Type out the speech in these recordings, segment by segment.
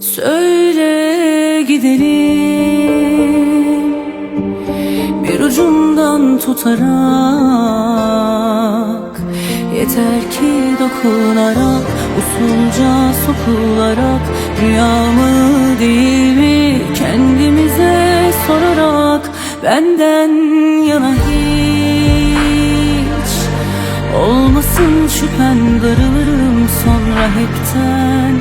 Söyle gidelim ucundan tutarak Yeter ki dokunarak Usulca sokularak Rüyamı değil mi Kendimize sorarak Benden yana hiç Olmasın şüphen darılırım sonra hepten.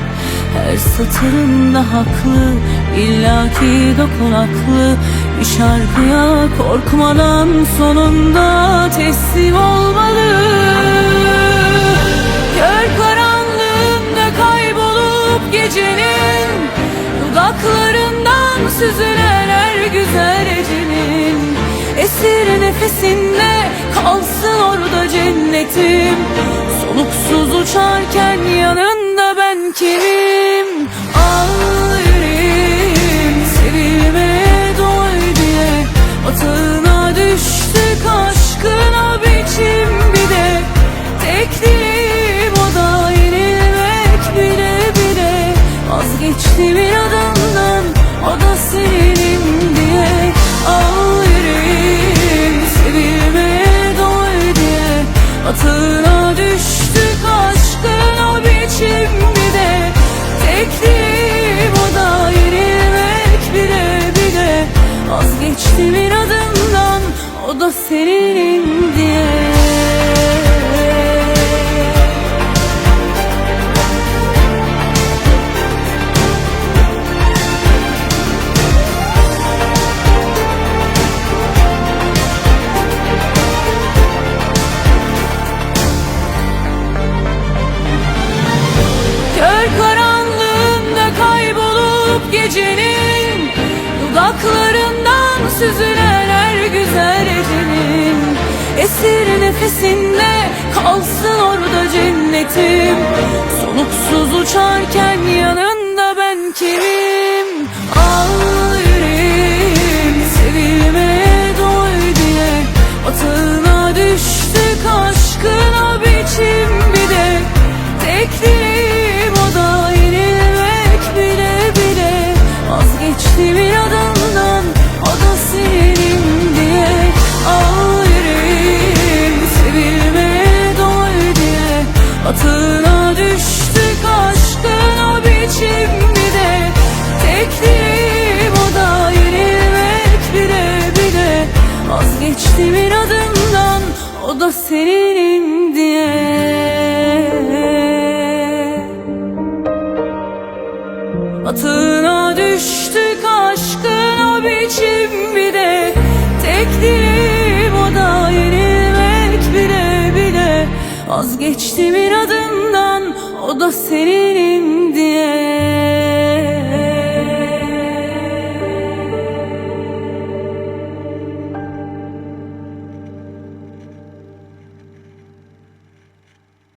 Her satırında haklı illaki dokunaklı Bir şarkıya korkmadan sonunda teslim olmalı. Kör karanlığında kaybolup gecenin Dudaklarından süzülen her güzel ecenin Esir nefesinde kalsın orada cennetim. Soluksuz uçarken yanında ben kimim Vazgeçtim inadından o da senin Esir nefesinde kalsın orada cennetim. Soluksuz uçarken yanında ben kimim? Al yüreğim sevilmeye doy diye. Atağına düştük aşkın o biçim bir de. Tek Vazgeçtim inadından o da senin diye. Atına düştük aşkın o biçim bir de Tek dileğim o da yenilmek bile bile. Vazgeçtim inadından o da senin